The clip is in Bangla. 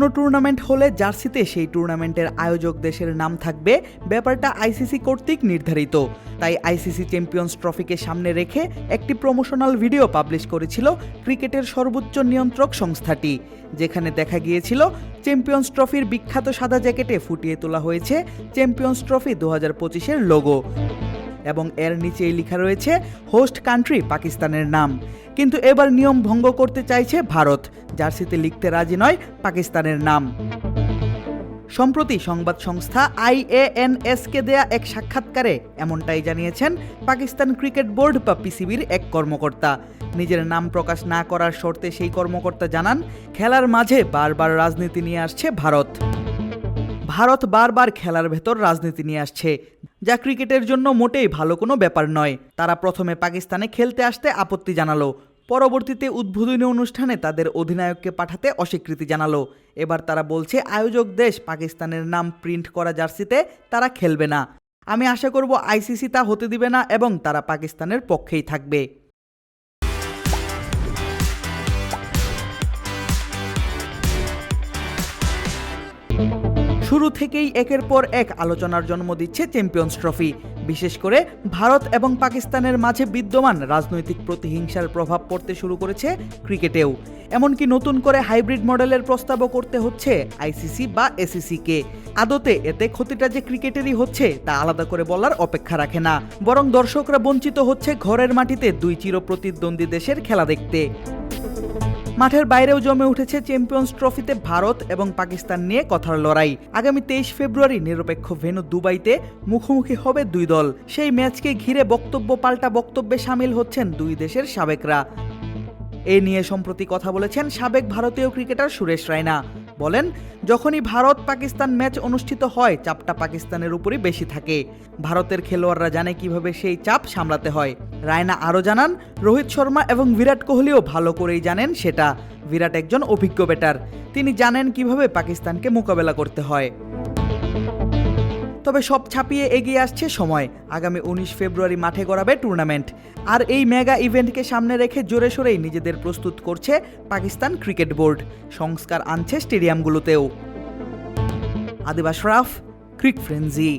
কোনো টুর্নামেন্ট হলে জার্সিতে সেই টুর্নামেন্টের আয়োজক দেশের নাম থাকবে ব্যাপারটা আইসিসি কর্তৃক নির্ধারিত। তাই আইসিসি চ্যাম্পিয়ন্স ট্রফিকে সামনে রেখে একটি প্রমোশনাল ভিডিও পাবলিশ করেছিল ক্রিকেটের সর্বোচ্চ নিয়ন্ত্রক সংস্থাটি, যেখানে দেখা গিয়েছিল চ্যাম্পিয়ন্স ট্রফির বিখ্যাত সাদা জ্যাকেটে ফুটিয়ে তোলা হয়েছে চ্যাম্পিয়ন্স ট্রফি দু হাজার পঁচিশের লোগো এবং এর নিচেই লেখা রয়েছে, হোস্ট কান্ট্রি পাকিস্তানের নাম। কিন্তু এবার নিয়ম ভঙ্গ করতে চাইছে ভারত জার্সিতে লিখতে রাজি নয় পাকিস্তানের নাম। সম্প্রতি সংবাদ সংস্থা আইএএনএসকে দেয়া এক সাক্ষাৎকারে এমনটাই জানিয়েছেন পাকিস্তান ক্রিকেট বোর্ড বা পিসিবির এক কর্মকর্তা। নিজের নাম প্রকাশ না করার শর্তে সেই কর্মকর্তা জানান, খেলার মাঝে বারবার রাজনীতি নিয়ে আসছে ভারত। ভারত বারবার খেলার ভেতর রাজনীতি নিয়ে আসছে। যা ক্রিকেটের জন্য মোটেই ভালো কোনো ব্যাপার নয়। তারা প্রথমে পাকিস্তানে খেলতে আসতে আপত্তি জানালো। পরবর্তীতে উদ্বোধনী অনুষ্ঠানে তাদের অধিনায়ককে পাঠাতে অস্বীকৃতি জানালো। এবার তারা বলছে, আয়োজক দেশ, পাকিস্তানের নাম প্রিন্ট করা জার্সিতে তারা খেলবে না। আমি আশা করব আইসিসি তা হতে দিবে না এবং তারা পাকিস্তানের পক্ষেই থাকবে। শুরু থেকেই একের পর এক আলোচনার জন্ম দিচ্ছে চ্যাম্পিয়ন্স ট্রফি বিশেষ করে ভারত এবং পাকিস্তানের মাঝে বিদ্যমান রাজনৈতিক প্রতিহিংসার প্রভাব পড়তে শুরু করেছে ক্রিকেটেও। এমনকি নতুন করে হাইব্রিড মডেলের প্রস্তাবও করতে হচ্ছে আইসিসি বা এসিসিকে আদতে এতে ক্ষতিটা যে ক্রিকেটেরই হচ্ছে, তা আলাদা করে বলার অপেক্ষা রাখে না। বরং দর্শকরা বঞ্চিত হচ্ছে ঘরের মাটিতে দুই চিরপ্রতিদ্বন্দ্বী দেশের খেলা দেখতে। মাঠের বাইরেও জমে উঠেছে চ্যাম্পিয়ন্স ট্রফিতে ভারত এবং পাকিস্তান নিয়ে কথার লড়াই। আগামী তেইশ ফেব্রুয়ারি নিরপেক্ষ ভেনু দুবাইতে মুখোমুখি হবে দুই দল। সেই ম্যাচকে ঘিরে বক্তব্য পাল্টা বক্তব্যে সামিল হচ্ছেন দুই দেশের সাবেকরা। এ নিয়ে সম্প্রতি কথা বলেছেন সাবেক ভারতীয় ক্রিকেটার সুরেশ রায়না। বলেন, যখনই ভারত পাকিস্তান ম্যাচ অনুষ্ঠিত হয়, চাপটা পাকিস্তানের উপরই বেশি থাকে। ভারতের খেলোয়াড়রা জানে কীভাবে সেই চাপ সামলাতে হয়। রায়না আরও জানান, রোহিত শর্মা এবং বিরাট কোহলিও ভালো করেই জানেন সেটা। বিরাট একজন অভিজ্ঞ ব্যাটার তিনি জানেন কীভাবে পাকিস্তানকে মোকাবেলা করতে হয়। তবে সব ছাপিয়ে এগিয়ে আসছে সময়। আগামী উনিশ ফেব্রুয়ারি মাঠে গড়াবে টুর্নামেন্ট। আর এই মেগা ইভেন্টকে সামনে রেখে জোরে সোরেই নিজেদের প্রস্তুত করছে পাকিস্তান ক্রিকেট বোর্ড। সংস্কার আনছে স্টেডিয়ামগুলোতেও। আদিবাস রাফ, ক্রিক ফ্রেন্জি